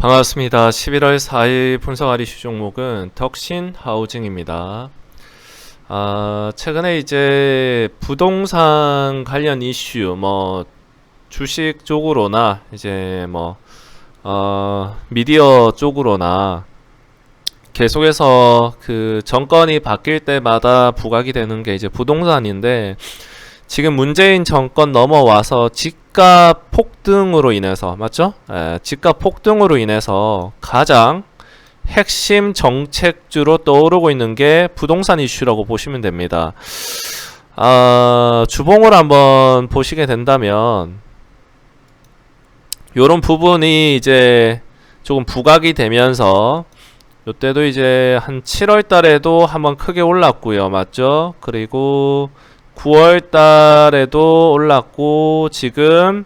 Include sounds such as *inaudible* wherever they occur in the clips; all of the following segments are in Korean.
반갑습니다. 11월 4일 분석 아리 슈 종목은 덕신 하우징입니다. 아, 최근에 이제 부동산 관련 이슈, 뭐, 주식 쪽으로나, 이제 뭐, 어, 미디어 쪽으로나, 계속해서 그 정권이 바뀔 때마다 부각이 되는 게 이제 부동산인데, 지금 문재인 정권 넘어와서 집값 폭등으로 인해서 맞죠? 에, 집값 폭등으로 인해서 가장 핵심 정책주로 떠오르고 있는 게 부동산 이슈라고 보시면 됩니다. 아, 주봉을 한번 보시게 된다면 요런 부분이 이제 조금 부각이 되면서 요때도 이제 한 7월 달에도 한번 크게 올랐고요. 맞죠? 그리고 9월 달에도 올랐고 지금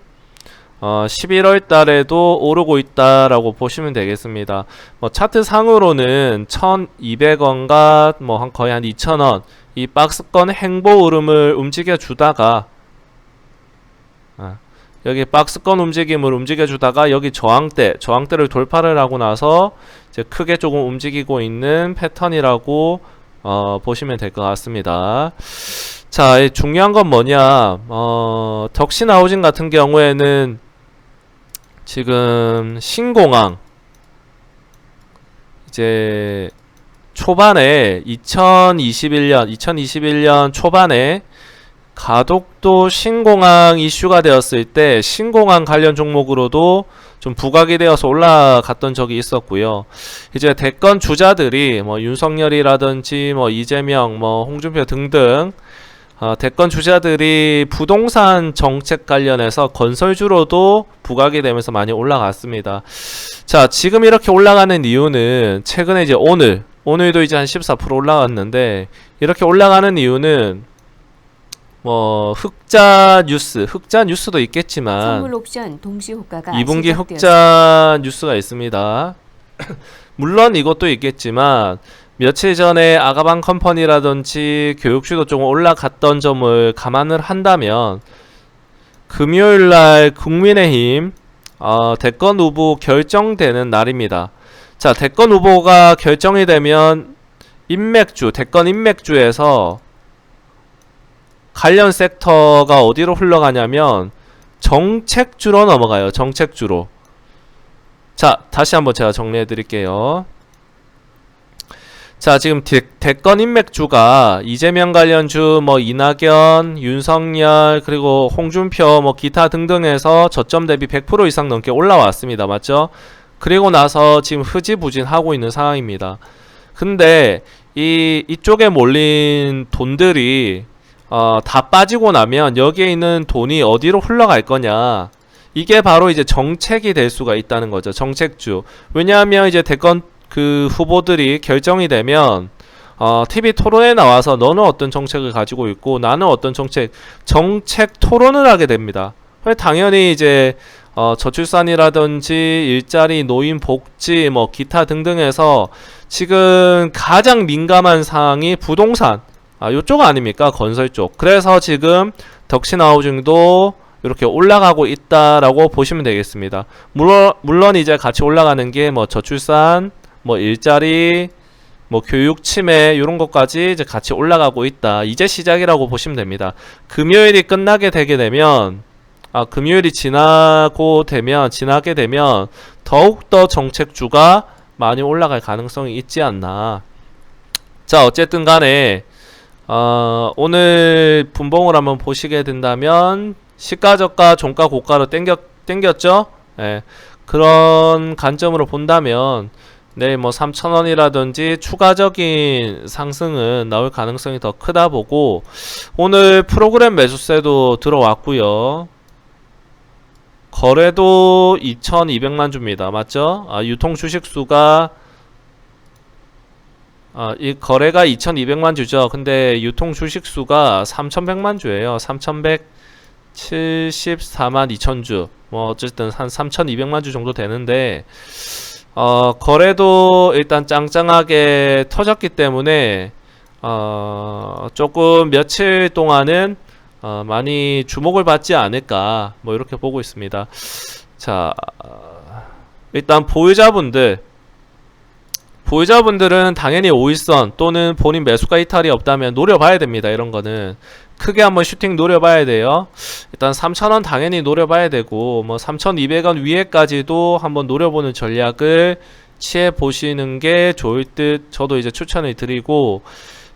어 11월 달에도 오르고 있다라고 보시면 되겠습니다. 뭐 차트 상으로는 1,200원과 뭐 한 거의 한 2,000원 이 박스권 행보 흐름을 움직여 주다가 아, 여기 박스권 움직임을 움직여 주다가 여기 저항대 저항대를 돌파를 하고 나서 이제 크게 조금 움직이고 있는 패턴이라고 어, 보시면 될 것 같습니다. 자, 이 중요한 건 뭐냐? 어, 덕신 하우징 같은 경우에는 지금 신공항 이제 초반에 2021년 2021년 초반에 가덕도 신공항 이슈가 되었을 때 신공항 관련 종목으로도 좀 부각이 되어서 올라갔던 적이 있었고요. 이제 대권 주자들이 뭐 윤석열이라든지 뭐 이재명, 뭐 홍준표 등등 어, 대권 주자들이 부동산 정책 관련해서 건설주로도 부각이 되면서 많이 올라갔습니다. 자, 지금 이렇게 올라가는 이유는 최근에 이제 오늘 오늘도 이제 한 14% 올라갔는데 이렇게 올라가는 이유는 뭐 흑자 뉴스, 흑자 뉴스도 있겠지만 선물 옵션 동시 효과가 2분기 시작되었습니다. 흑자 뉴스가 있습니다. *clears throat* 물론 이것도 있겠지만 며칠 전에 아가방 컴퍼니라든지 교육주도 조금 올라갔던 점을 감안을 한다면 금요일 날 국민의힘 어, 대권 후보 결정되는 날입니다. 자, 대권 후보가 결정이 되면 인맥주, 대권 인맥주에서 관련 섹터가 어디로 흘러가냐면 정책주로 넘어가요. 정책주로. 자, 다시 한번 제가 정리해 드릴게요. 자, 지금 대, 대권 인맥주가 이재명 관련주, 뭐 이낙연, 윤석열, 그리고 홍준표, 뭐 기타 등등에서 저점 대비 100% 이상 넘게 올라왔습니다. 맞죠? 그리고 나서 지금 흐지부진하고 있는 상황입니다. 근데 이 이쪽에 몰린 돈들이 어, 다 빠지고 나면 여기에 있는 돈이 어디로 흘러갈 거냐? 이게 바로 이제 정책이 될 수가 있다는 거죠. 정책주. 왜냐하면 이제 대권 그 후보들이 결정이 되면 어, TV 토론에 나와서 너는 어떤 정책을 가지고 있고 나는 어떤 정책 정책 토론을 하게 됩니다. 당연히 이제 어, 저출산이라든지 일자리, 노인 복지, 뭐 기타 등등에서 지금 가장 민감한 사항이 부동산 아, 요쪽 아닙니까? 건설 쪽. 그래서 지금 덕신 하우징도 이렇게 올라가고 있다라고 보시면 되겠습니다. 물론 물론 이제 같이 올라가는 게 뭐 저출산, 뭐 일자리, 뭐 교육 침해 이런 것까지 이제 같이 올라가고 있다. 이제 시작이라고 보시면 됩니다. 금요일이 끝나게 되게 되면 아, 금요일이 지나고 되면 지나게 되면 더욱 더 정책주가 많이 올라갈 가능성이 있지 않나. 자, 어쨌든 간에 어, 오늘 분봉을 한번 보시게 된다면 시가 저가 종가 고가로 땡겨 땡겼죠? 예. 그런 관점으로 본다면 내일 뭐 3,000원이라든지 추가적인 상승은 나올 가능성이 더 크다 보고 오늘 프로그램 매수세도 들어왔고요. 거래도 2,200만 주입니다. 맞죠? 아, 유통 주식 수가 아, 이 거래가 2,200만 주죠. 근데 유통 주식 수가 3,100만 주예요. 3,174만 2천 주. 뭐 어쨌든 한 3,200만 주 정도 되는데 어, 거래도 일단 짱짱하게 터졌기 때문에 어, 조금 며칠 동안은 어, 많이 주목을 받지 않을까 뭐 이렇게 보고 있습니다. 자, 일단 보유자분들 보유자분들은 당연히 5일선 또는 본인 매수가 이탈이 없다면 노려봐야 됩니다. 이런 거는 크게 한번 슈팅 노려봐야 돼요. 일단 3,000원 당연히 노려봐야 되고 뭐 3,200원 위에까지도 한번 노려보는 전략을 취해 보시는 게 좋을 듯 저도 이제 추천을 드리고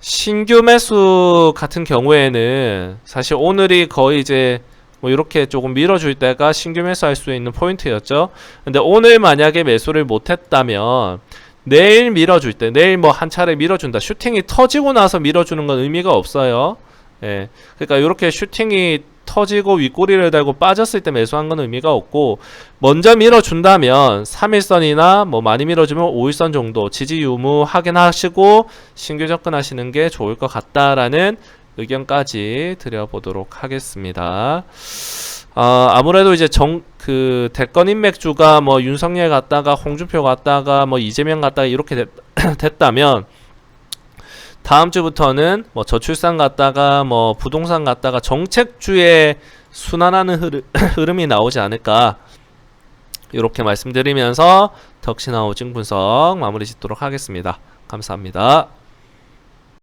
신규 매수 같은 경우에는 사실 오늘이 거의 이제 뭐 이렇게 조금 밀어줄 때가 신규 매수할 수 있는 포인트였죠. 근데 오늘 만약에 매수를 못했다면 내일 밀어줄 때 내일 뭐 한 차례 밀어준다 슈팅이 터지고 나서 밀어주는 건 의미가 없어요 예 그러니까 이렇게 슈팅이 터지고 윗꼬리를 달고 빠졌을 때 매수한 건 의미가 없고 먼저 밀어준다면 3일선이나 뭐 많이 밀어주면 5일선 정도 지지 유무 확인하시고 신규 접근하시는 게 좋을 것 같다라는 의견까지 드려보도록 하겠습니다. 아, 아무래도 이제 정, 그, 대권 인맥주가 뭐 윤석열 갔다가 홍준표 갔다가 뭐 이재명 갔다가 이렇게 됐, *clears throat* 됐다면 다음 주부터는 뭐 저출산 갔다가 뭐 부동산 갔다가 정책주의 순환하는 흐름, *laughs* 흐름이 나오지 않을까. 이렇게 말씀드리면서 덕신하우징 분석 마무리 짓도록 하겠습니다. 감사합니다.